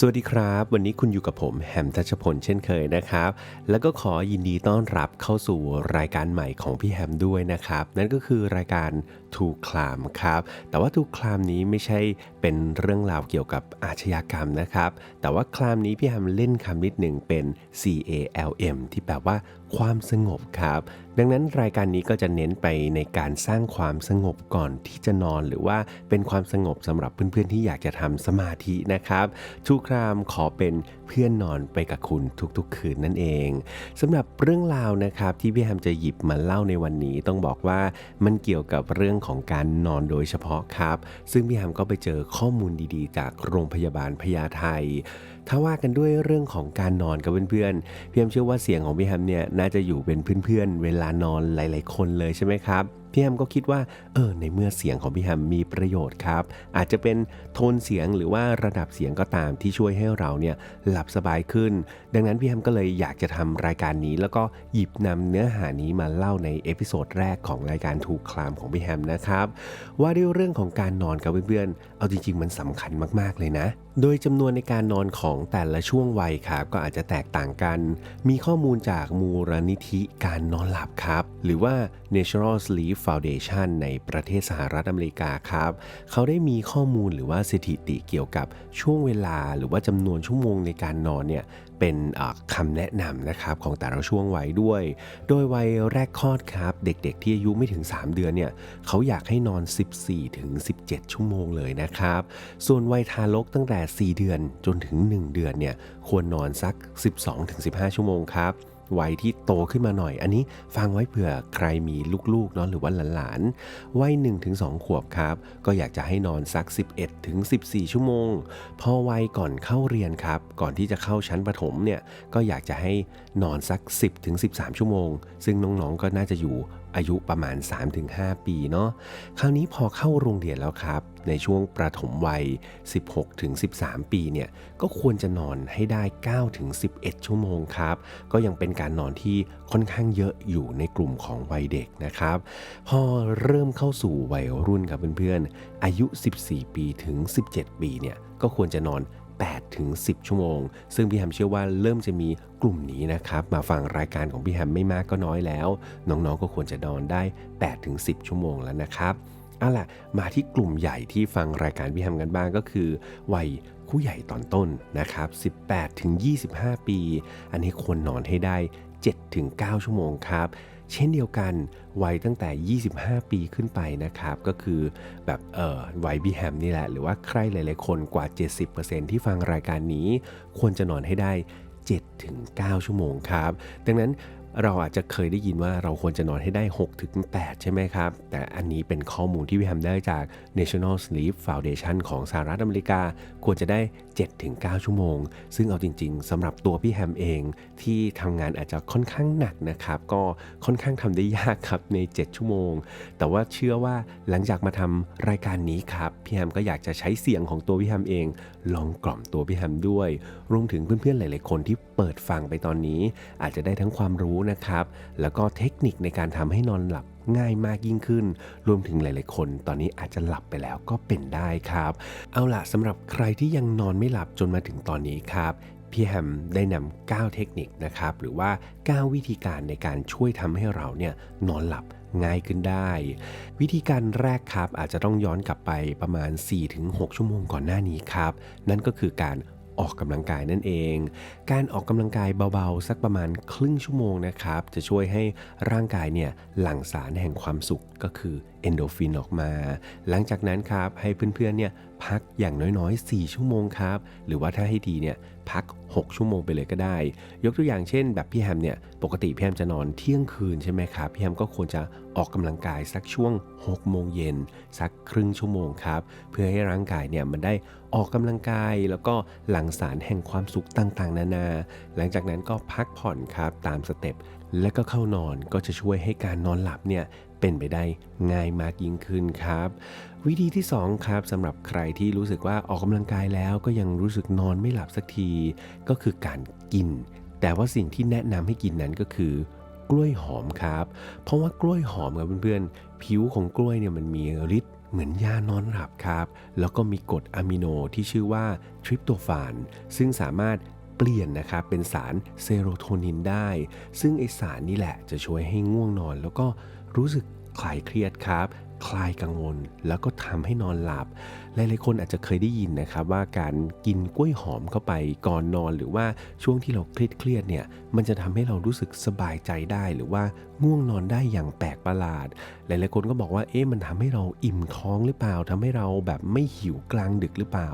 สวัสดีครับ วันนี้คุณอยู่กับผมแฮมทัชพลเช่นเคยนะครับ แล้วก็ขอยินดีต้อนรับเข้าสู่รายการใหม่ของพี่แฮมด้วยนะครับ นั่นก็คือรายการทูคลามครับ แต่ว่าทูคลามนี้ไม่ใช่เป็นเรื่องราวเกี่ยวกับอาชญากรรมนะครับ แต่ว่าคลามนี้พี่แฮมเล่นคำนิดหนึ่งเป็น C A L M ที่แปลว่าความสงบครับ ดังนั้นรายการนี้ก็จะเน้นไปในการสร้างความสงบก่อนที่จะนอน หรือว่าเป็นความสงบสำหรับเพื่อนๆที่อยากจะทำสมาธินะครับทูครามขอเป็นเพื่อนนอนไปกับคุณทุกๆ คืนนั่นเองสำหรับเรื่องราวนะครับที่พี่แฮมจะหยิบมาเล่าในวันนี้ต้องบอกว่ามันเกี่ยวกับเรื่องของการนอนโดยเฉพาะครับ ซึ่งพี่ฮัมก็ไปเจอข้อมูลดีๆ จากโรงพยาบาลพญาไทถ้าว่ากันด้วยเรื่องของการนอนกับเพื่อนๆพี่แฮมเชื่อว่าเสียงของพี่แฮมเนี่ยน่าจะอยู่เป็นเพื่อนๆเวลานอนหลาย ๆ คนเลยใช่ไหมครับ พี่แฮมก็คิดว่า เออ ในเมื่อเสียงของพี่แฮมมีประโยชน์ครับ อาจจะเป็นโทนเสียงหรือว่าระดับเสียงก็ตามที่ช่วยให้เราเนี่ยหลับสบายขึ้น ดังนั้นพี่แฮมก็เลยอยากจะทำรายการนี้ แล้วก็หยิบนำเนื้อหานี้มาเล่าในเอพิโซดแรกของรายการถูกคลามของพี่แฮมนะครับ ว่าด้วยเรื่องของการนอนกับเพื่อนๆ เอาจริง ๆ มันสำคัญมากๆเลยนะ โดยจำนวนในการนอนของแต่ละช่วงวัยครับก็อาจจะแตกต่างกัน มีข้อมูลจากมูลนิธิการนอนหลับครับ หรือว่า National Sleep Foundation ในประเทศสหรัฐอเมริกาครับ เขาได้มีข้อมูลหรือว่าสถิติเกี่ยวกับช่วงเวลาหรือว่าจำนวนชั่วโมงในการนอนเนี่ยเป็นคำแนะนำนะครับของแต่ละช่วงวัยด้วย โดยวัยแรกคลอดครับ เด็กๆ ที่อายุไม่ถึง 3 เดือนเนี่ยเขาอยากให้นอน 14ถึง17 ชั่วโมงเลยนะครับ ส่วนวัยทารกตั้งแต่ 4 เดือนจนถึง 1 เดือนเนี่ยควรนอนสัก 12ถึง15 ชั่วโมงครับ วัยที่โตขึ้นมาหน่อย อันนี้ฟังไว้เผื่อใครมีลูกๆเนาะหรือว่าหลานๆวัย1-2 ขวบครับ ก็อยากจะให้นอนสัก 11-14 ชั่วโมง พอวัยก่อนเข้าเรียนครับ ก่อนที่จะเข้าชั้นประถมเนี่ยก็อยากจะให้นอนสัก 10-13 ชั่วโมง ซึ่งน้องๆก็น่าจะอยู่ อายุประมาณ 3-5 ปีเนาะคราวนี้พอเข้าโรงเรียนแล้วครับ ในช่วงประถมวัย 16-13 ปีเนี่ยก็ควรจะนอนให้ได้ 9-11 ชั่วโมงครับ ก็ยังเป็นการนอนที่ค่อนข้างเยอะอยู่ในกลุ่มของวัยเด็กนะครับ พอเริ่มเข้าสู่วัยรุ่นครับเพื่อนๆอายุ 14 ปีถึง 17 ปีเนี่ยก็ควรจะนอน 8ถึง10 ชั่วโมง ซึ่งพี่แฮมเชื่อว่าเริ่มจะมีกลุ่มนี้นะครับ มาฟังรายการของพี่แฮมไม่มากก็น้อยแล้ว น้องๆก็ควรจะนอนได้8ถึง10 ชั่วโมงแล้วนะครับเอาล่ะมาที่กลุ่มใหญ่ที่ฟังรายการพี่แฮมกันบ้างก็คือ วัยผู้ใหญ่ตอนต้นนะครับ 18ถึง25 ปี อันนี้ควรนอนให้ได้7ถึง9ชั่วโมงครับ เช่นเดียวกันวัยตั้งแต่ 25 ปีขึ้นไปนะครับ ก็คือแบบเอ่อวัยบีแฮมนี่แหละ หรือว่าใครหลายๆคนกว่า 70%ที่ฟังรายการนี้ ควรจะนอนให้ได้ 7-9 ชั่วโมงครับ ดังนั้นเราอาจจะเคยได้ยินว่าเราควรจะนอนให้ได้ 6-8 ใช่ไหมครับ แต่อันนี้เป็นข้อมูลที่พี่แฮมได้จาก National Sleep Foundation ของสหรัฐอเมริกาควรจะได้ 7-9 ชั่วโมง ซึ่งเอาจริง ๆสำหรับตัวพี่แฮมเองที่ทำงานอาจจะค่อนข้างหนักนะครับ ก็ค่อนข้างทำได้ยากครับใน 7 ชั่วโมง แต่ว่าเชื่อว่าหลังจากมาทำรายการนี้ครับพี่แฮมก็อยากจะใช้เสียงของตัวพี่แฮมเอง ลองกล่อมตัวพี่แฮมด้วย รวมถึงเพื่อนๆหลาย ๆ คนที่เปิดฟังไปตอนนี้ อาจจะได้ทั้งความรู้นะครับ แล้วก็เทคนิคในการทำให้นอนหลับ ง่ายมากยิ่งขึ้น รวมถึงหลาย ๆ คน ตอนนี้อาจจะหลับไปแล้วก็เป็นได้ครับ เอาล่ะสำหรับใครที่ยังนอนไม่หลับจนมาถึงตอนนี้ครับพี่แฮมได้นำ9เทคนิคนะครับ หรือว่า 9 วิธีการในการช่วยทำให้เราเนี่ยนอนหลับง่ายขึ้นได้ วิธีการแรกครับอาจจะต้องย้อนกลับไปประมาณ 4-6 ชั่วโมงก่อนหน้านี้ครับ นั่นก็คือการ ออกกำลังกายนั่นเอง การออกกำลังกายเบาๆ สักประมาณครึ่งชั่วโมงนะครับ จะช่วยให้ร่างกายเนี่ยหลั่งสารแห่งความสุขก็คือเอนโดฟินออกมา หลังจากนั้นครับให้เพื่อนๆเนี่ยพักอย่างน้อยๆ 4 ชั่วโมงครับ หรือว่าถ้าให้ดีเนี่ยพัก 6 ชั่วโมงไปเลยก็ได้ ยกตัวอย่างเช่น แบบพี่แฮมเนี่ยปกติพี่แฮมจะนอนเที่ยงคืนใช่ไหมครับพี่แฮมก็ควรจะออกกำลังกายสักช่วง 6 โมงเย็นสักครึ่งชั่วโมงครับ เพื่อให้ร่างกายเนี่ยมันได้ออกกำลังกายแล้วก็หลั่งสารแห่งความสุขต่างๆ นานา หลังจากนั้นก็พักผ่อนครับตามสเต็ปและก็เข้านอนก็จะช่วยให้การนอนหลับเนี่ย เป็นไปได้ง่ายมากยิ่งขึ้นครับ วิธีที่ 2 ครับสำหรับใครที่รู้สึกว่าออกกำลังกายแล้วก็ยังรู้สึกนอนไม่หลับสักที ก็คือการกิน แต่ว่าสิ่งที่แนะนำให้กินนั้นก็คือกล้วยหอมครับ เพราะว่ากล้วยหอมครับเพื่อนๆ ผิวของกล้วยเนี่ยมันมีฤทธิ์เหมือนยานอนหลับครับ แล้วก็มีกรดอะมิโนที่ชื่อว่าทริปโตฟาน ซึ่งสามารถเปลี่ยนนะครับเป็นสารเซโรโทนินได้ ซึ่งไอสารนี่แหละจะช่วยให้ง่วงนอนแล้วก็ รู้สึกคลายเครียดครับ คลายกังวล แล้วก็ทำให้นอนหลับ หลายๆคนอาจจะเคยได้ยินนะครับ ว่าการกินกล้วยหอมเข้าไปก่อนนอน หรือว่าช่วงที่เราเครียดๆเนี่ย มันจะทำให้เรารู้สึกสบายใจได้ หรือว่าง่วงนอนได้อย่างแปลกประหลาด หลายๆคนก็บอกว่า เอ๊ะ มันทำให้เราอิ่มท้องหรือเปล่าทำให้เราแบบไม่หิวกลางดึกหรือเปล่า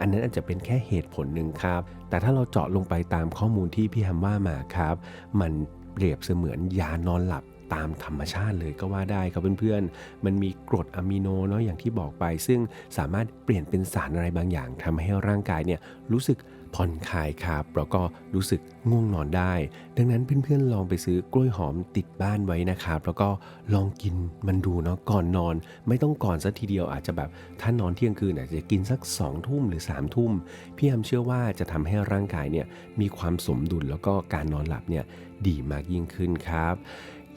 อันนั้นอาจจะเป็นแค่เหตุผลหนึ่งครับ แต่ถ้าเราเจาะลงไปตามข้อมูลที่พี่แฮมว่ามาครับ มันเปรียบเสมือนยานอนหลับ ตามธรรมชาติเลยก็ว่าได้ครับเพื่อนๆ มันมีกรดอะมิโนเนาะอย่างที่บอกไป ซึ่งสามารถเปลี่ยนเป็นสารอะไรบางอย่างทำให้ร่างกายเนี่ยรู้สึกผ่อนคลายครับแล้วก็รู้สึกง่วงนอนได้ ดังนั้นเพื่อนๆลองไปซื้อกล้วยหอมติดบ้านไว้นะครับ แล้วก็ลองกินมันดูเนาะก่อนนอน ไม่ต้องก่อนซะทีเดียวอาจจะแบบถ้านอนเที่ยงคืนอาจจะกินสัก2องทุ่มหรือ3ามทุ่มพี่แอมเชื่อว่าจะทำให้ร่างกายเนี่ยมีความสมดุลแล้วก็การนอนหลับเนี่ยดีมากยิ่งขึ้นครับ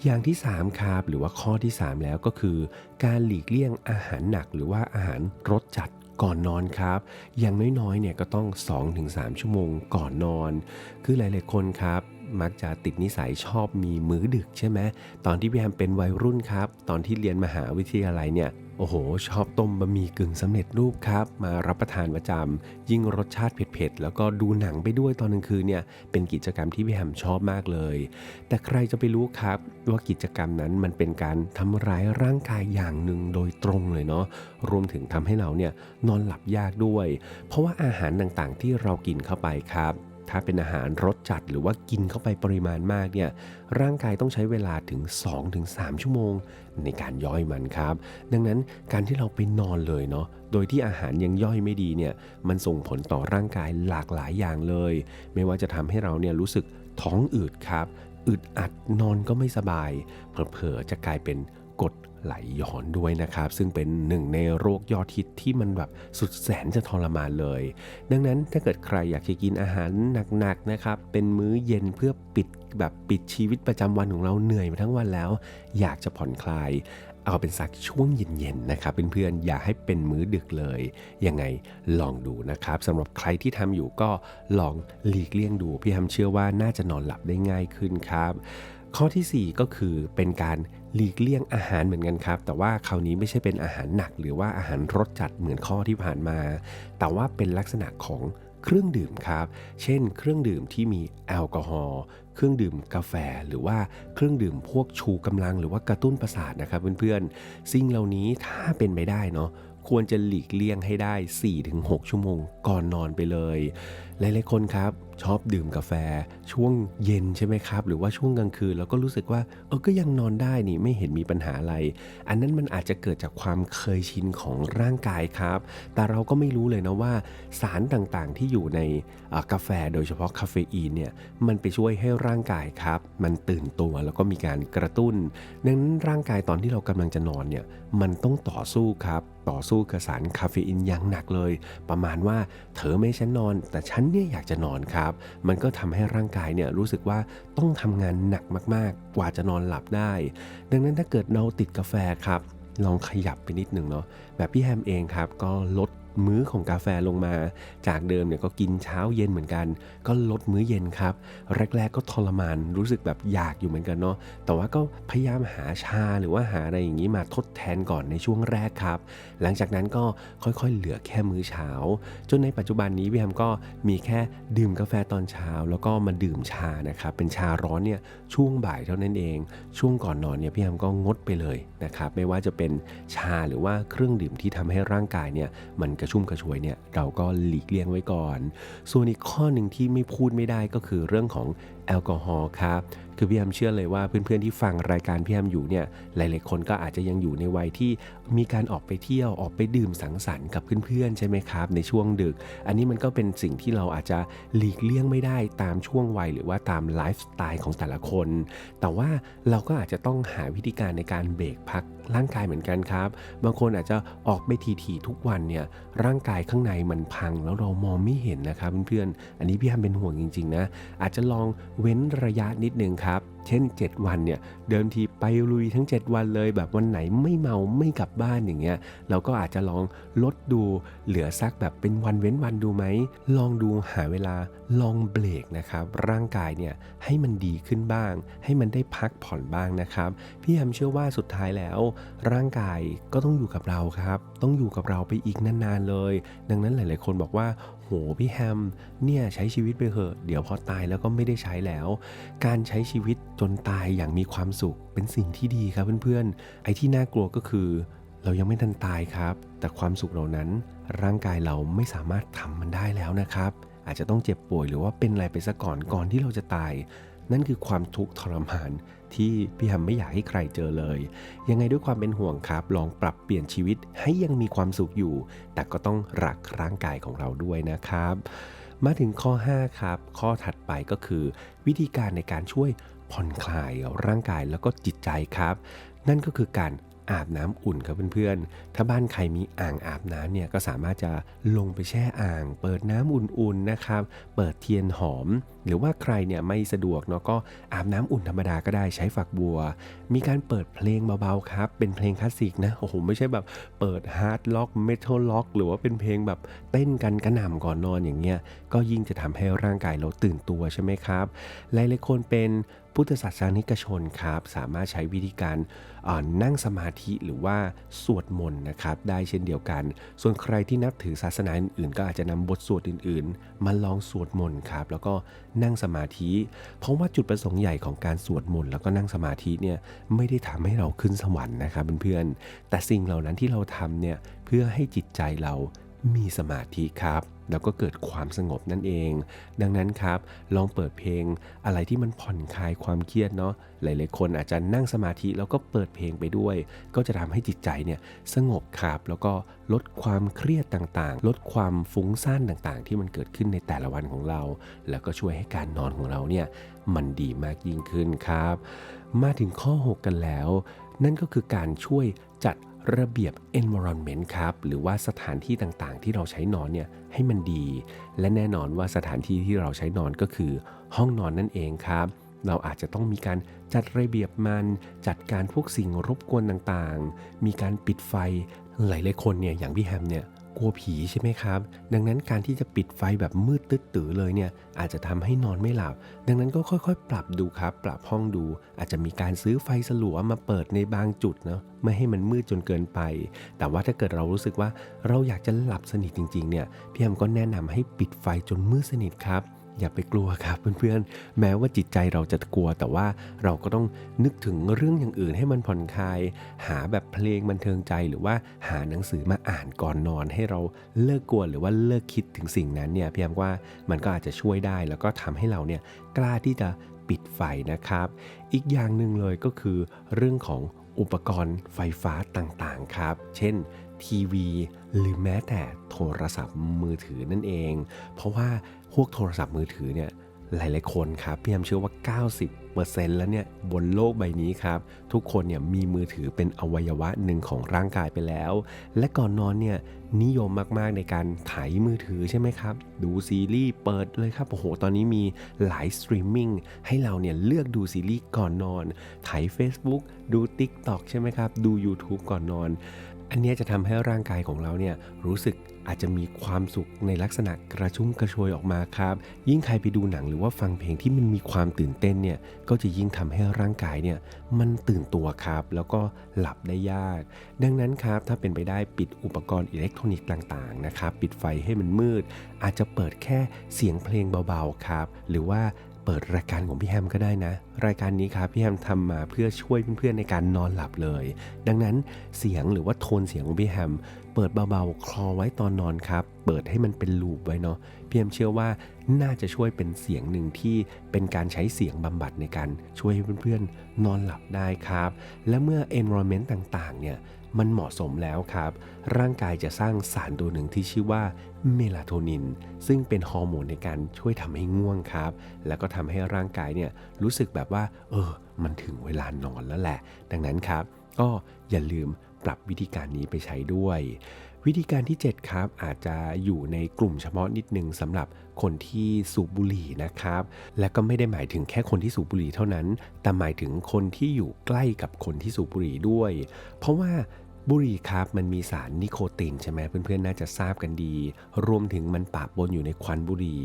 อย่างที่3ครับหรือว่าข้อที่ 3 แล้วก็คือ การหลีกเลี่ยงอาหารหนักหรือว่าอาหารรสจัดก่อนนอนครับ อย่างน้อยๆเนี่ยก็ต้อง 2-3 ชั่วโมงก่อนนอน คือหลายๆคนครับมักจะติดนิสัยชอบมีมื้อดึกใช่ไหมตอนที่พี่แฮมเป็นวัยรุ่นครับ ตอนที่เรียนมหาวิทยาลัยเนี่ย โอ้โห ชอบต้มบะหมี่กึ่งสำเร็จรูปครับ มารับประทานประจำยิ่งรสชาติเผ็ดๆ แล้วก็ดูหนังไปด้วยตอนกลางคืนเนี่ย เป็นกิจกรรมที่พี่แฮมชอบมากเลย แต่ใครจะไปรู้ครับ ว่ากิจกรรมนั้นมันเป็นการทำร้ายร่างกายอย่างหนึ่งโดยตรงเลยเนาะรวมถึงทำให้เราเนี่ยนอนหลับยากด้วย เพราะว่าอาหารต่างๆที่เรากินเข้าไปครับ ถ้าเป็นอาหารรสจัดหรือว่ากินเข้าไปปริมาณมากเนี่ยร่างกายต้องใช้เวลาถึง 2-3 ชั่วโมง ในการย่อยมันครับ ดังนั้นการที่เราไปนอนเลยเนาะโดยที่อาหารยังย่อยไม่ดีเนี่ยมันส่งผลต่อร่างกายหลากหลายอย่างเลย ไม่ว่าจะทำให้เราเนี่ยรู้สึกท้องอืดครับอึดอัดนอนก็ไม่สบาย เผลอๆจะกลายเป็นกด ไหลย้อนด้วยนะครับ ซึ่งเป็นหนึ่งในโรคยอดฮิตที่มันแบบสุดแสนจะทรมานเลย ดังนั้นถ้าเกิดใครอยากจะกินอาหารหนักๆนะครับ เป็นมื้อเย็นเพื่อปิดแบบปิดชีวิตประจำวันของเราเหนื่อยมาทั้งวันแล้ว อยากจะผ่อนคลาย เอาเป็นสักช่วงเย็นๆนะครับเพื่อนๆอย่าให้เป็นมื้อดึกเลยยังไงลองดูนะครับสำหรับใครที่ทำอยู่ก็ลองหลีกเลี่ยงดูพี่ทำเชื่อว่าน่าจะนอนหลับได้ง่ายขึ้นครับ ข้อทีสี่4 ก็คือเป็นการ หลีกเลี่ยงอาหารเหมือนกันครับ แต่ว่าคราวนี้ไม่ใช่เป็นอาหารหนัก หรือว่าอาหารรสจัดเหมือนข้อที่ผ่านมา แต่ว่าเป็นลักษณะของเครื่องดื่มครับ เช่น เครื่องดื่มที่มีแอลกอฮอล์เครื่องดื่มกาแฟหรือว่าเครื่องดื่มพวกชูกำลังหรือว่ากระตุ้นประสาทนะครับเพื่อนๆ สิ่งเหล่านี้ถ้าเป็นไปได้เนาะควรจะหลีกเลี่ยงให้ได้ 4-6 ชั่วโมงก่อนนอนไปเลย หลายๆคนครับ ชอบดื่มกาแฟช่วงเย็นใช่ไหมครับ หรือว่าช่วงกลางคืนแล้วก็รู้สึกว่าเออก็ยังนอนได้นี่ไม่เห็นมีปัญหาอะไร อันนั้นมันอาจจะเกิดจากความเคยชินของร่างกายครับ แต่เราก็ไม่รู้เลยนะว่า สารต่างๆที่อยู่ในกาแฟโดยเฉพาะคาเฟอีนเนี่ยมันไปช่วยให้ร่างกายครับ มันตื่นตัวแล้วก็มีการกระตุ้นดังนั้นร่างกายตอนที่เรากำลังจะนอนเนี่ยมันต้องต่อสู้ครับ ต่อสู้กับสารคาเฟอีนอย่างหนักเลย ประมาณว่าเธอไม่ฉันนอน แต่ฉันเนี่ยอยากจะนอนครับ มันก็ทำให้ร่างกายเนี่ยรู้สึกว่าต้องทำงานหนักมากๆ กว่าจะนอนหลับได้ ดังนั้นถ้าเกิดเราติดกาแฟครับ ลองขยับไปนิดหนึ่งเนาะแบบพี่แฮมเองครับก็ลด มื้อของกาแฟลงมา จากเดิมเนี่ยก็กินเช้าเย็นเหมือนกัน ก็ลดมื้อเย็นครับ แรก ๆ ก็ทรมานรู้สึกแบบอยากอยู่เหมือนกันเนาะแต่ว่าก็พยายามหาชาหรือว่าหาอะไรอย่างนี้มาทดแทนก่อนในช่วงแรกครับ หลังจากนั้นก็ค่อยๆ เหลือแค่มื้อเช้า จนในปัจจุบันนี้พี่แฮมก็มีแค่ดื่มกาแฟตอนเช้า แล้วก็มาดื่มชานะครับเป็นชาร้อนเนี่ยช่วงบ่ายเท่านั้นเอง ช่วงก่อนนอนเนี่ยพี่แฮมก็งดไปเลยนะครับไม่ว่าจะเป็นชาหรือว่าเครื่องดื่มที่ทำให้ร่างกายเนี่ยมันกระชุ่มกระชวยเนี่ยเราก็หลีกเลี่ยงไว้ก่อน ส่วนอีกข้อหนึ่งที่ไม่พูดไม่ได้ก็คือเรื่องของแอลกอฮอล์ครับ คือพี่แฮมเชื่อเลยว่าเพื่อนๆที่ฟังรายการพี่แฮมอยู่เนี่ยหลายๆคนก็อาจจะยังอยู่ในวัยที่มีการออกไปเที่ยวออกไปดื่มสังสรรค์กับเพื่อนๆใช่ไหมครับ ในช่วงดึก อันนี้มันก็เป็นสิ่งที่เราอาจจะหลีกเลี่ยงไม่ได้ตามช่วงวัยหรือว่าตามไลฟ์สไตล์ของแต่ละคน แต่ว่าเราก็อาจจะต้องหาวิธีการในการเบรกพักร่างกายเหมือนกันครับ บางคนอาจจะออกไปทีๆทุกวันเนี่ยร่างกายข้างในมันพังแล้วเรามองไม่เห็นนะครับเพื่อนๆอันนี้พี่แฮมเป็นห่วงจริงๆนะอาจจะลองเว้นระยะนิดนึงครับเช่น 7 วันเนี่ยเดิมทีไปลุยทั้ง 7 วันเลย แบบวันไหนไม่เมาไม่กลับบ้านอย่างเงี้ยเราก็อาจจะลองลดดูเหลือสักแบบเป็นวันเว้นวันดูไหม ลองดูหาเวลาลองเบรกนะครับ ร่างกายเนี่ยให้มันดีขึ้นบ้าง ให้มันได้พักผ่อนบ้างนะครับ พี่แฮมเชื่อว่าสุดท้ายแล้ว ร่างกายก็ต้องอยู่กับเราครับ ต้องอยู่กับเราไปอีกนานๆเลย ดังนั้นหลาย ๆ คนบอกว่า โหพี่แฮมเนี่ยใช้ชีวิตไปเถอะ เดี๋ยวพอตายแล้วก็ไม่ได้ใช้แล้ว การใช้ชีวิตจนตายอย่างมีความสุขเป็นสิ่งที่ดีครับเพื่อนๆ ไอ้ที่น่ากลัวก็คือ เรายังไม่ทันตายครับ แต่ความสุขเหล่านั้น ร่างกายเราไม่สามารถทำมันได้แล้วนะครับ อาจจะต้องเจ็บป่วยหรือว่าเป็นอะไรไปซะก่อนก่อนที่เราจะตาย นั่นคือความทุกข์ทรมาน ที่พี่แฮมไม่อยากให้ใครเจอเลย ยังไงด้วยความเป็นห่วงครับ ลองปรับเปลี่ยนชีวิตให้ยังมีความสุขอยู่ แต่ก็ต้องรักร่างกายของเราด้วยนะครับ มาถึงข้อ 5 ครับ ข้อถัดไปก็คือ วิธีการในการช่วยผ่อนคลายร่างกายแล้วก็จิตใจครับ นั่นก็คือการอาบน้ำอุ่นครับเพื่อนๆ ถ้าบ้านใครมีอ่างอาบน้ำเนี่ยก็สามารถจะลงไปแช่อ่าง เปิดน้ำอุ่นๆนะครับ เปิดเทียนหอม หรือว่าใครเนี่ยไม่สะดวกเนาะก็อาบน้ำอุ่นธรรมดาก็ได้ใช้ฝักบัว มีการเปิดเพลงเบาๆครับ เป็นเพลงคลาสสิกนะโอ้โหไม่ใช่แบบเปิดฮาร์ดล็อกเมทัลล็อกหรือว่าเป็นเพลงแบบเต้นกันกระหน่ำก่อนนอนอย่างเงี้ยก็ยิ่งจะทำให้ร่างกายเราตื่นตัวใช่ไหมครับหลายๆคนเป็นพุทธศาสนิกชนครับสามารถใช้วิธีการนั่งสมาธิหรือว่าสวดมนต์นะครับได้เช่นเดียวกัน ส่วนใครที่นับถือศาสนาอื่นๆ ก็อาจจะนำบทสวดอื่นๆ มาลองสวดมนต์ครับแล้วก็นั่งสมาธิ เพราะว่าจุดประสงค์ใหญ่ของการสวดมนต์แล้วก็นั่งสมาธิเนี่ยไม่ได้ทำให้เราขึ้นสวรรค์นะครับเพื่อนๆแต่สิ่งเหล่านั้นที่เราทำเนี่ยเพื่อให้จิตใจเรา มีสมาธิครับ แล้วก็เกิดความสงบนั่นเอง ดังนั้นครับ ลองเปิดเพลงอะไรที่มันผ่อนคลายความเครียดเนาะหลายๆ คนอาจจะนั่งสมาธิแล้วก็เปิดเพลงไปด้วย ก็จะทำให้จิตใจเนี่ยสงบครับแล้วก็ลดความเครียดต่างๆ ลดความฟุ้งซ่านต่างๆ ที่มันเกิดขึ้นในแต่ละวันของเรา แล้วก็ช่วยให้การนอนของเราเนี่ยมันดีมากยิ่งขึ้นครับ มาถึงข้อ 6 กันแล้ว นั่นก็คือการช่วยจัด ระเบียบ environment ครับ หรือว่าสถานที่ต่างๆ ที่เราใช้นอนเนี่ยให้มันดี และแน่นอนว่าสถานที่ที่เราใช้นอนก็คือ ห้องนอนนั่นเองครับ เราอาจจะต้องมีการจัดระเบียบมัน จัดการพวกสิ่งรบกวนต่างๆ มีการปิดไฟ หลายๆคนเนี่ยอย่างพี่แฮมเนี่ย กลัวผีใช่ไหมครับ ดังนั้นการที่จะปิดไฟแบบมืดตึ๊ดตือเลยเนี่ยอาจจะทำให้นอนไม่หลับ ดังนั้นก็ค่อยๆ ปรับดูครับ ปรับห้องดู อาจจะมีการซื้อไฟสลัวมาเปิดในบางจุดเนาะไม่ให้มันมืดจนเกินไป แต่ว่าถ้าเกิดเรารู้สึกว่าเราอยากจะหลับสนิทจริงๆเนี่ยพี่แอมก็แนะนำให้ปิดไฟจนมืดสนิทครับ อย่าไปกลัวครับเพื่อนๆ แม้ว่าจิตใจเราจะกลัว แต่ว่าเราก็ต้องนึกถึงเรื่องอย่างอื่นให้มันผ่อนคลาย หาแบบเพลงบันเทิงใจหรือว่าหาหนังสือมาอ่านก่อนนอน ให้เราเลิกกลัวหรือว่าเลิกคิดถึงสิ่งนั้นเนี่ยพี่แอมว่ามันก็อาจจะช่วยได้ แล้วก็ทำให้เราเนี่ยกล้าที่จะปิดไฟนะครับ อีกอย่างหนึ่งเลยก็คือเรื่องของอุปกรณ์ไฟฟ้าต่างๆครับ เช่นทีวี หรือแม้แต่โทรศัพท์มือถือนั่นเอง เพราะว่า วกโทรศัพท์มือถือเนี่ยหลายๆคนครับพี่แอมเชื่อว่า 90%แล้วเนี่ยบนโลกใบนี้ครับทุกคนเนี่ยมีมือถือเป็นอวัยวะหนึ่งของร่างกายไปแล้ว และก่อนนอนเนี่ยนิยมมากๆในการถ่ายมือถือใช่ไหมครับ ดูซีรีส์เปิดเลยครับโอ้โหตอนนี้มีหลายสตรีมมิ่งให้เราเนี่ยเลือกดูซีรีส์ก่อนนอนถ่าย Facebook ดู TikTok ใช่ไหมครับ ดู YouTube ก่อนนอน อันนี้จะทำให้ร่างกายของเราเนี่ยรู้สึกอาจจะมีความสุขในลักษณะกระชุ่มกระชวยออกมาครับ ยิ่งใครไปดูหนังหรือว่าฟังเพลงที่มันมีความตื่นเต้นเนี่ยก็จะยิ่งทำให้ร่างกายเนี่ยมันตื่นตัวครับ แล้วก็หลับได้ยาก ดังนั้นครับถ้าเป็นไปได้ปิดอุปกรณ์อิเล็กทรอนิกส์ต่างๆนะครับ ปิดไฟให้มันมืด อาจจะเปิดแค่เสียงเพลงเบาๆครับ หรือว่า เปิดรายการของพี่แฮมก็ได้นะ รายการนี้ครับพี่แฮมทำมาเพื่อช่วยเพื่อนๆในการนอนหลับเลย ดังนั้นเสียงหรือว่าโทนเสียงของพี่แฮมเปิดเบาๆคลอไว้ตอนนอนครับ เปิดให้มันเป็นลูปไว้เนาะพี่แฮมเชื่อว่าน่าจะช่วยเป็นเสียงหนึ่งที่เป็นการใช้เสียงบำบัดในการช่วยให้เพื่อนๆนอนหลับได้ครับ และเมื่อ environment ต่างๆเนี่ย มันเหมาะสมแล้วครับ ร่างกายจะสร้างสารตัวหนึ่งที่ชื่อว่าเมลาโทนิน ซึ่งเป็นฮอร์โมนในการช่วยทำให้ง่วงครับ แล้วก็ทำให้ร่างกายเนี่ยรู้สึกแบบว่า เออ มันถึงเวลานอนแล้วแหละ ดังนั้นครับ ก็อย่าลืมปรับวิธีการนี้ไปใช้ด้วย วิธีการที่ 7 ครับ อาจจะอยู่ในกลุ่มเฉพาะนิดนึงสำหรับคนที่สูบบุหรี่นะครับ และก็ไม่ได้หมายถึงแค่คนที่สูบบุหรี่เท่านั้น แต่หมายถึงคนที่อยู่ใกล้กับคนที่สูบบุหรี่ด้วย เพราะว่าบุหรี่ครับมันมีสารนิโคตินใช่ไหมเพื่อนๆน่าจะทราบกันดี รวมถึงมันปะปนอยู่ในควันบุหรี่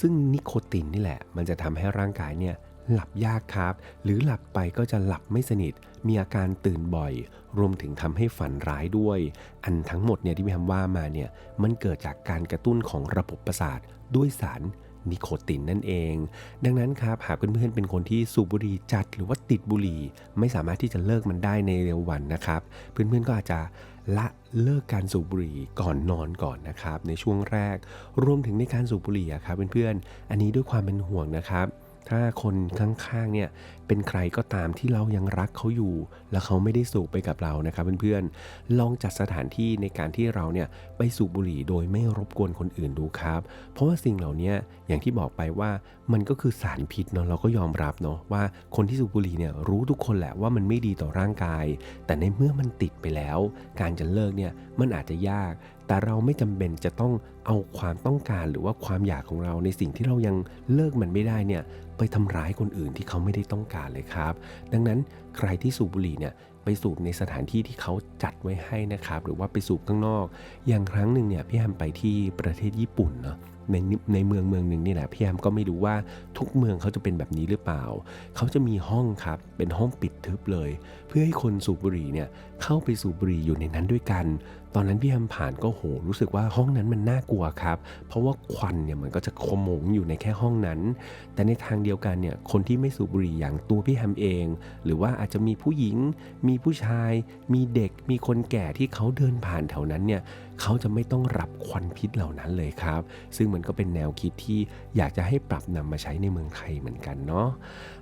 ซึ่งนิโคตินนี่แหละ มันจะทำให้ร่างกายเนี่ย หลับยากครับ หรือหลับไปก็จะหลับไม่สนิท มีอาการตื่นบ่อย รวมถึงทำให้ฝันร้ายด้วย อันทั้งหมดเนี่ยที่พี่ทำว่ามาเนี่ยมันเกิดจากการกระตุ้นของระบบประสาทด้วยสารนิโคตินนั่นเอง ดังนั้นครับหากเพื่อนๆเป็นคนที่สูบบุหรี่จัดหรือว่าติดบุหรี่ ไม่สามารถที่จะเลิกมันได้ในเร็ววันนะครับ เพื่อนๆก็อาจจะละเลิกการสูบบุหรี่ก่อนนอนก่อนนะครับ ในช่วงแรก รวมถึงในการสูบบุหรี่ครับเพื่อนๆอันนี้ด้วยความเป็นห่วงนะครับ ถ้าคนข้างๆเนี่ยเป็นใครก็ตามที่เรายังรักเขาอยู่ แล้วเขาไม่ได้สูบไปกับเรานะครับเพื่อนๆลองจัดสถานที่ในการที่เราเนี่ยไปสูบบุหรี่โดยไม่รบกวนคนอื่นดูครับ เพราะว่าสิ่งเหล่านี้อย่างที่บอกไปว่ามันก็คือสารพิษเนาะเราก็ยอมรับเนาะว่าคนที่สูบบุหรี่เนี่ยรู้ทุกคนแหละว่ามันไม่ดีต่อร่างกาย แต่ในเมื่อมันติดไปแล้ว การจะเลิกเนี่ยมันอาจจะยากแต่เราไม่จำเป็นจะต้องเอาความต้องการหรือว่าความอยากของเราในสิ่งที่เรายังเลิกมันไม่ได้เนี่ย ไปทำร้ายคนอื่นที่เขาไม่ได้ต้องการเลยครับ ดังนั้นใครที่สูบบุหรี่เนี่ยไปสูบในสถานที่ที่เขาจัดไว้ให้นะครับ หรือว่าไปสูบข้างนอก อย่างครั้งหนึ่งเนี่ยพี่แฮมไปที่ประเทศญี่ปุ่นเนาะ ในในเมืองเมืองหนึ่งนี่แหละพี่แฮมก็ไม่รู้ว่าทุกเมืองเขาจะเป็นแบบนี้หรือเปล่า เขาจะมีห้องครับเป็นห้องปิดทึบเลย เพื่อให้คนสูบบุหรี่เนี่ยเข้าไปสูบบุหรี่อยู่ในนั้นด้วยกัน ตอนนั้นพี่แฮมผ่านก็โหรู้สึกว่าห้องนั้นมันน่ากลัวครับ เพราะว่าควันเนี่ยมันก็จะขโมงอยู่ในแค่ห้องนั้น แต่ในทางเดียวกันเนี่ยคนที่ไม่สูบบุหรี่อย่างตัวพี่แฮมเอง หรือว่าอาจจะมีผู้หญิง มีผู้ชาย มีเด็ก มีคนแก่ที่เขาเดินผ่านแถวนั้นเนี่ย เขาจะไม่ต้องรับควันพิษเหล่านั้นเลยครับ ซึ่งมันก็เป็นแนวคิดที่อยากจะให้ปรับนำมาใช้ในเมืองไทยเหมือนกันเนาะ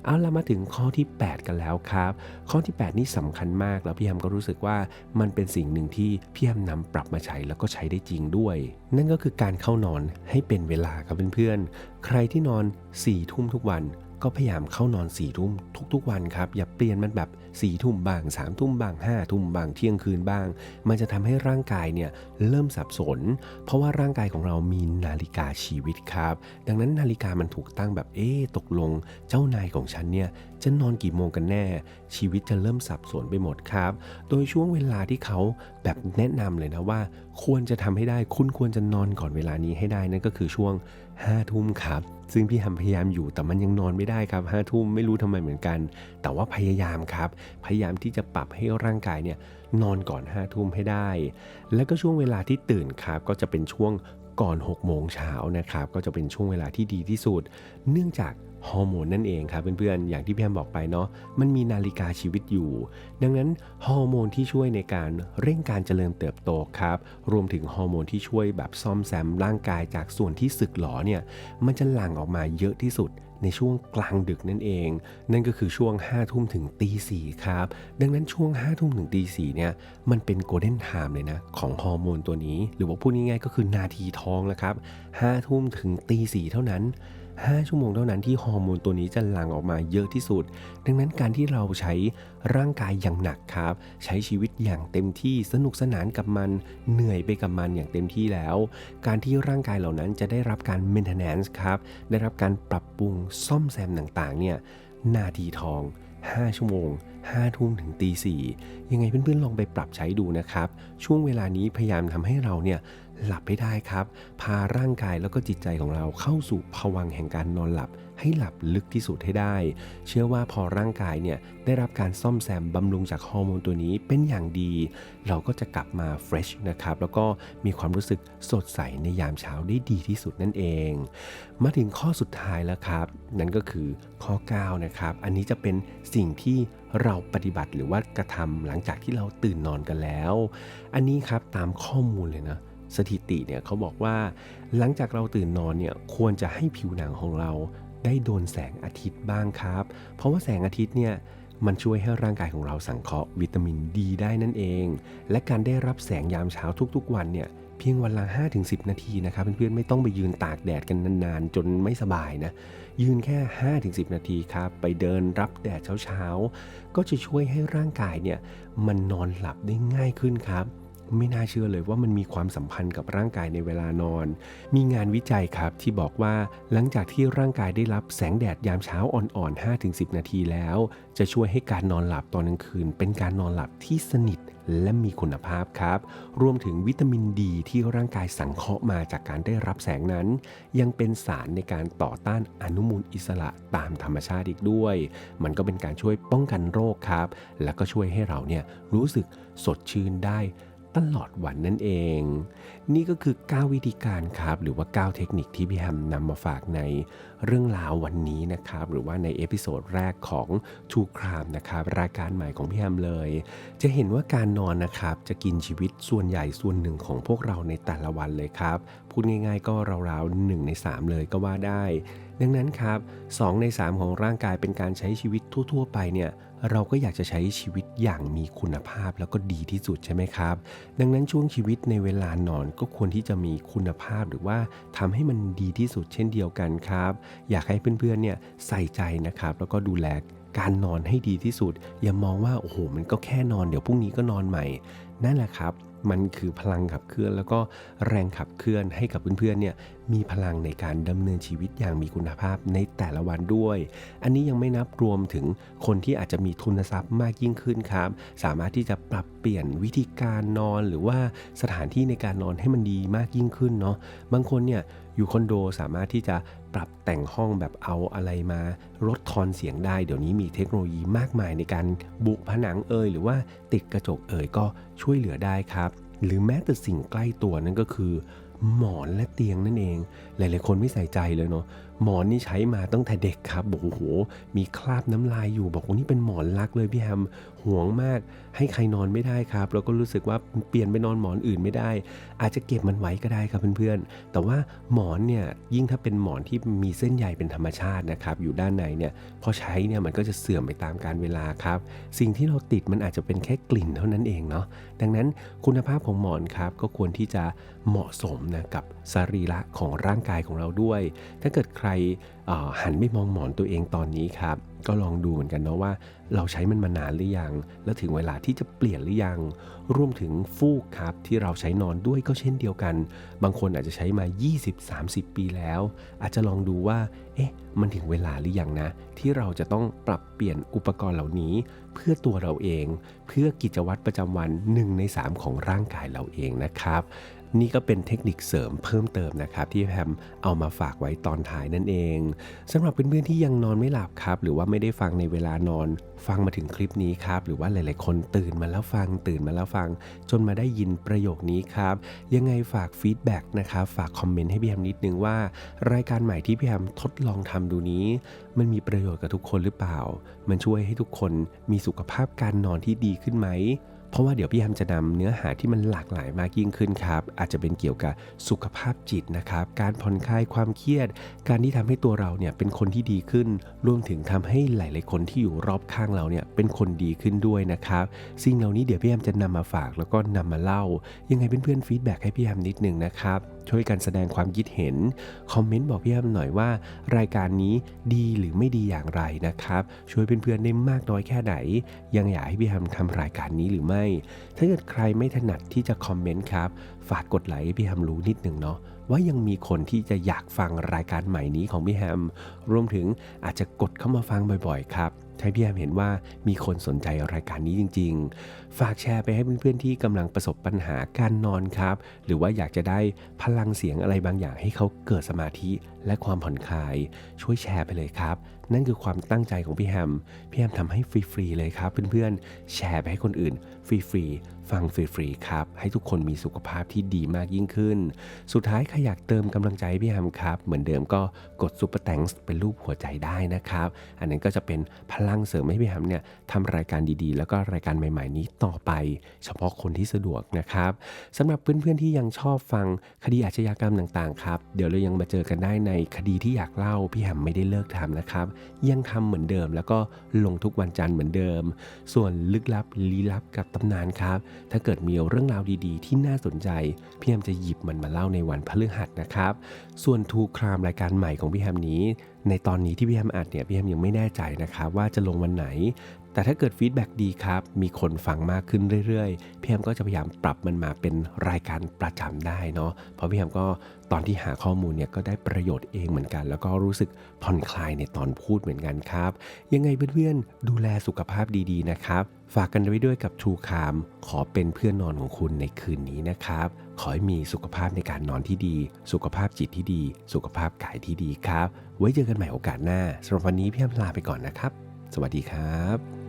เอาละมาถึงข้อที่ 8 กันแล้วครับ ข้อที่ 8 นี่สำคัญมากแล้วพี่แฮมก็รู้สึกว่ามันเป็นสิ่งหนึ่งที่พี่แฮมนำปรับมาใช้แล้วก็ใช้ได้จริงด้วย นั่นก็คือการเข้านอนให้เป็นเวลาครับเพื่อนๆใครที่นอน4ี่ทุ่มทุกวัน ก็พยายามเข้านอน4ี่ทุ่มทุก ๆ วันครับ อย่าเปลี่ยนมันแบบ4ี่ทุ่มบ้าง3ามทุ่มบ้าง5้าทุ่มบ้างเที่ยงคืนบ้าง มันจะทำให้ร่างกายเนี่ยเริ่มสับสน เพราะว่าร่างกายของเรามีนาฬิกาชีวิตครับ ดังนั้นนาฬิกามันถูกตั้งแบบเอ๊ตกลง เจ้านายของฉันเนี่ยจะนอนกี่โมงกันแน่ ชีวิตจะเริ่มสับสนไปหมดครับ โดยช่วงเวลาที่เขาแบบแนะนำเลยนะว่า ควรจะทำให้ได้คุณควรจะนอนก่อนเวลานี้ให้ได้นั่นก็คือช่วง ห้าทุ่มครับ ซึ่งพี่ฮัมพยายามอยู่แต่มันยังนอนไม่ได้ครับห้าทุ่มไม่รู้ทำไมเหมือนกัน แต่ว่าพยายามครับ พยายามที่จะปรับให้ร่างกายเนี่ยนอนก่อนห้าทุ่มให้ได้ แล้วก็ช่วงเวลาที่ตื่นครับก็จะเป็นช่วงก่อน6โมงเช้านะครับก็จะเป็นช่วงเวลาที่ดีที่สุด เนื่องจาก ฮอร์โมนนั่นเองครับเพื่อนๆอย่างที่พี่แอมบอกไปเนาะมันมีนาฬิกาชีวิตอยู่ ดังนั้นฮอร์โมนที่ช่วยในการเร่งการเจริญเติบโตครับรวมถึงฮอร์โมนที่ช่วยแบบซ่อมแซมร่างกายจากส่วนที่สึกหรอเนี่ยมันจะหลั่งออกมาเยอะที่สุดในช่วงกลางดึกนั่นเอง นั่นก็คือช่วง5้าทุ่มถึงตีสี่ครับ ดังนั้นช่วง5้าทุ่มถึงตีสี่เนี่ย มันเป็นโกลเด้นไทม์เลยนะ ของฮอร์โมนตัวนี้ หรือว่าพูดง่ายๆก็คือนาทีทองแล้วครับห้าทุ่มถึงตีสี่เท่านั้น 5 ชั่วโมงเท่านั้นที่ฮอร์โมนตัวนี้จะหลั่งออกมาเยอะที่สุด ดังนั้นการที่เราใช้ร่างกายอย่างหนักครับ ใช้ชีวิตอย่างเต็มที่สนุกสนานกับมัน เหนื่อยไปกับมันอย่างเต็มที่แล้ว การที่ร่างกายเหล่านั้นจะได้รับการ maintenance ครับ ได้รับการปรับปรุงซ่อมแซมต่างๆ เนี่ยนาทีทอง 5 ชั่วโมง5ทุ่มถึงตีสี่ยังไงเพื่อนๆลองไปปรับใช้ดูนะครับ ช่วงเวลานี้พยายามทำให้เราเนี่ย หลับให้ได้ครับ พาร่างกายแล้วก็จิตใจของเราเข้าสู่ภวังแห่งการนอนหลับ ให้หลับลึกที่สุดให้ได้ เชื่อว่าพอร่างกายเนี่ยได้รับการซ่อมแซมบำรุงจากฮอร์โมนตัวนี้เป็นอย่างดี เราก็จะกลับมาเฟรชนะครับ แล้วก็มีความรู้สึกสดใสในยามเช้าได้ดีที่สุดนั่นเอง มาถึงข้อสุดท้ายแล้วครับ นั่นก็คือข้อ 9 นะครับ อันนี้จะเป็นสิ่งที่เราปฏิบัติหรือว่ากระทำหลังจากที่เราตื่นนอนกันแล้ว อันนี้ครับตามข้อมูลเลยนะ สถิติเนี่ยเขาบอกว่า หลังจากเราตื่นนอนเนี่ยควรจะให้ผิวหนังของเราได้โดนแสงอาทิตย์บ้างครับ เพราะว่าแสงอาทิตย์เนี่ยมันช่วยให้ร่างกายของเราสังเคราะห์วิตามินดีได้นั่นเอง และการได้รับแสงยามเช้าทุกๆ วันเนี่ยเพียงวันละ 5-10 นาทีนะครับเพื่อนๆไม่ต้องไปยืนตากแดดกันนานๆ จนไม่สบายนะ ยืนแค่ 5-10 นาทีครับ ไปเดินรับแดดเช้าๆ ก็จะช่วยให้ร่างกายเนี่ยมันนอนหลับได้ง่ายขึ้นครับ ไม่น่าเชื่อเลยว่ามันมีความสัมพันธ์กับร่างกายในเวลานอน มีงานวิจัยครับที่บอกว่าหลังจากที่ร่างกายได้รับแสงแดดยามเช้าอ่อนๆ 5-10 นาทีแล้ว จะช่วยให้การนอนหลับตอนกลางคืน เป็นการนอนหลับที่สนิทและมีคุณภาพครับ รวมถึงวิตามินดีที่ร่างกายสังเคราะห์มาจากการได้รับแสงนั้น ยังเป็นสารในการต่อต้านอนุมูลอิสระตามธรรมชาติอีกด้วย มันก็เป็นการช่วยป้องกันโรคครับ แล้วก็ช่วยให้เราเนี่ยรู้สึกสดชื่นได้ ตลอดวันนั่นเอง นี่ก็คือ 9 วิธีการครับ หรือว่า 9 เทคนิคที่พี่แฮมนำมาฝากในเรื่องราววันนี้นะครับ หรือว่าในเอพิโซดแรกของ True Crime นะครับรายการใหม่ของพี่แฮมเลย จะเห็นว่าการนอนนะครับ จะกินชีวิตส่วนใหญ่ส่วนหนึ่งของพวกเราในแต่ละวันเลยครับ พูดง่าย ๆ ก็ราวๆ1ใน 3 เลยก็ว่าได้ ดังนั้นครับ2ใน 3 ของร่างกายเป็นการใช้ชีวิตทั่ว ๆ ไปเนี่ย เราก็อยากจะใช้ชีวิตอย่างมีคุณภาพแล้วก็ดีที่สุดใช่ไหมครับ ดังนั้นช่วงชีวิตในเวลานอนก็ควรที่จะมีคุณภาพหรือว่าทำให้มันดีที่สุดเช่นเดียวกันครับ อยากให้เพื่อนๆเนี่ยใส่ใจนะครับ แล้วก็ดูแลการนอนให้ดีที่สุด อย่ามองว่าโอ้โหมันก็แค่นอนเดี๋ยวพรุ่งนี้ก็นอนใหม่ นั่นแหละครับ มันคือพลังขับเคลื่อน แล้วก็แรงขับเคลื่อนให้กับเพื่อนๆเนี่ยมีพลังในการดำเนินชีวิตอย่างมีคุณภาพในแต่ละวันด้วย อันนี้ยังไม่นับรวมถึงคนที่อาจจะมีทุนทรัพย์มากยิ่งขึ้นครับ สามารถที่จะปรับเปลี่ยนวิธีการนอนหรือว่าสถานที่ในการนอนให้มันดีมากยิ่งขึ้นเนาะบางคนเนี่ยอยู่คอนโดสามารถที่จะ ปรับแต่งห้องแบบเอาอะไรมาลดทอนเสียงได้ เดี๋ยวนี้มีเทคโนโลยีมากมายในการบุผนังเอยหรือว่าติดกระจกเอยก็ช่วยเหลือได้ครับ หรือแม้แต่สิ่งใกล้ตัวนั่นก็คือ หมอนและเตียงนั่นเอง หลายๆคนไม่ใส่ใจเลยเนาะ หมอนนี่ใช้มาตั้งแต่เด็กครับบอกโอ้โห มีคราบน้ำลายอยู่บอกว่านี่เป็นหมอนรักเลยพี่แฮมห่วงมาก ให้ใครนอนไม่ได้ครับ แล้วก็รู้สึกว่าเปลี่ยนไปนอนหมอนอื่นไม่ได้ อาจจะเก็บมันไว้ก็ได้ครับเพื่อนๆ แต่ว่าหมอนเนี่ยยิ่งถ้าเป็นหมอนที่มีเส้นใยเป็นธรรมชาตินะครับอยู่ด้านในเนี่ยพอใช้เนี่ยมันก็จะเสื่อมไปตามกาลเวลาครับ สิ่งที่เราติดมันอาจจะเป็นแค่กลิ่นเท่านั้นเองเนาะดังนั้นคุณภาพของหมอนครับก็ควรที่จะเหมาะสมนะกับสรีระของร่างกายของเราด้วย ถ้าเกิดใครหันไปมองหมอนตัวเองตอนนี้ครับ ก็ลองดูเหมือนกันเนาะว่า เราใช้มันมานานหรือยัง แล้วถึงเวลาที่จะเปลี่ยนหรือยัง รวมถึงฟูกครับที่เราใช้นอนด้วยก็เช่นเดียวกัน บางคนอาจจะใช้มา 20-30 ปีแล้ว อาจจะลองดูว่า เอ๊ะ มันถึงเวลาหรือยังนะ ที่เราจะต้องปรับเปลี่ยนอุปกรณ์เหล่านี้ เพื่อตัวเราเอง เพื่อกิจวัตรประจำวัน1ใน3 ของร่างกายเราเองนะครับ นี่ก็เป็นเทคนิคเสริมเพิ่มเติมนะครับ ที่แพมเอามาฝากไว้ตอนท้ายนั่นเองสำหรับเพื่อนๆที่ยังนอนไม่หลับครับ หรือว่าไม่ได้ฟังในเวลานอน ฟังมาถึงคลิปนี้ครับ หรือว่าหลายๆคนตื่นมาแล้วฟังตื่นมาแล้วฟัง จนมาได้ยินประโยคนี้ครับ ยังไงฝากฟีดแบ็กนะครับฝากคอมเมนต์ให้พี่แฮมนิดนึงว่า รายการใหม่ที่พี่แฮมทดลองทำดูนี้ มันมีประโยชน์กับทุกคนหรือเปล่า มันช่วยให้ทุกคนมีสุขภาพการนอนที่ดีขึ้นไหม เพราะว่าเดี๋ยวพี่แฮมจะนำเนื้อหาที่มันหลากหลายมากยิ่งขึ้นครับ อาจจะเป็นเกี่ยวกับสุขภาพจิตนะครับ การผ่อนคลายความเครียด การที่ทำให้ตัวเราเนี่ยเป็นคนที่ดีขึ้น รวมถึงทำให้หลาย ๆ คนที่อยู่รอบข้างเราเนี่ยเป็นคนดีขึ้นด้วยนะครับสิ่งเหล่านี้เดี๋ยวพี่แฮมจะนำมาฝากแล้วก็นำมาเล่า ยังไงเพื่อนๆฟีดแบ็กให้พี่แฮมนิดนึงนะครับช่วยกันแสดงความคิดเห็น คอมเมนต์บอกพี่แฮมหน่อยว่า รายการนี้ดีหรือไม่ดีอย่างไรนะครับ ช่วยเพื่อนๆได้มากน้อยแค่ไหน ยังอยากให้พี่แฮมทำรายการนี้หรือไม่ ถ้าเกิดใครไม่ถนัดที่จะคอมเมนต์ครับ ฝากกดไลค์ให้พี่แฮมรู้นิดหนึ่งเนาะว่ายังมีคนที่จะอยากฟังรายการใหม่นี้ของพี่แฮม รวมถึงอาจจะกดเข้ามาฟังบ่อยๆครับ ให้พี่แฮมเห็นว่ามีคนสนใจรายการนี้จริง ๆ ฝากแชร์ไปให้เพื่อนๆที่กำลังประสบปัญหาการนอนครับ หรือว่าอยากจะได้พลังเสียงอะไรบางอย่างให้เขาเกิดสมาธิและความผ่อนคลาย ช่วยแชร์ไปเลยครับ นั่นคือความตั้งใจของพี่แฮมพี่แฮมทำให้ฟรีๆเลยครับ เพื่อนๆแชร์ไปให้คนอื่นฟรีๆ ฟังฟรีๆครับ ให้ทุกคนมีสุขภาพที่ดีมากยิ่งขึ้น สุดท้ายใครอยากเติมกำลังใจพี่แฮมครับ เหมือนเดิมก็กดซุปเปอร์แตงเป็นรูปหัวใจได้นะครับ อันนั้นก็จะเป็นพลังเสริมให้พี่แฮมเนี่ยทำรายการดีๆ แล้วก็รายการใหม่ๆ นี้ต่อไป เฉพาะคนที่สะดวกนะครับสำหรับเพื่อนๆที่ยังชอบฟังคดีอาชญากรรมต่างๆครับเดี๋ยวเรายังมาเจอกันได้ในคดีที่อยากเล่าพี่แฮมไม่ได้เลิกทำนะครับ ยังทำเหมือนเดิมแล้วก็ลงทุกวันจันทร์เหมือนเดิม ส่วนลึกลับลี้ลับกับตำนานครับถ้าเกิดมีเรื่องราวดีๆ ที่น่าสนใจ พี่แฮมจะหยิบมันมาเล่าในวันพฤหัสนะครับ ส่วนทูครามรายการใหม่ของพี่แฮมนี้ ในตอนนี้ที่พี่แฮมอัดเนี่ยพี่แฮมยังไม่แน่ใจนะครับว่าจะลงวันไหน แต่ถ้าเกิดฟีดแบ็กดีครับ มีคนฟังมากขึ้นเรื่อยๆพี่แฮมก็จะพยายามปรับมันมาเป็นรายการประจำได้เนาะเพราะพี่แฮมก็ตอนที่หาข้อมูลเนี่ยก็ได้ประโยชน์เองเหมือนกัน แล้วก็รู้สึกผ่อนคลายในตอนพูดเหมือนกันครับ ยังไงเพื่อนๆดูแลสุขภาพดีๆนะครับ ฝากกันไว้ด้วยกับ True Calm ขอเป็นเพื่อนนอนของคุณในคืนนี้นะครับ ขอให้มีสุขภาพในการนอนที่ดี สุขภาพจิตที่ดี สุขภาพกายที่ดีครับ ไว้เจอกันใหม่โอกาสหน้าสำหรับวันนี้พี่แอมลาไปก่อนนะครับ สวัสดีครับ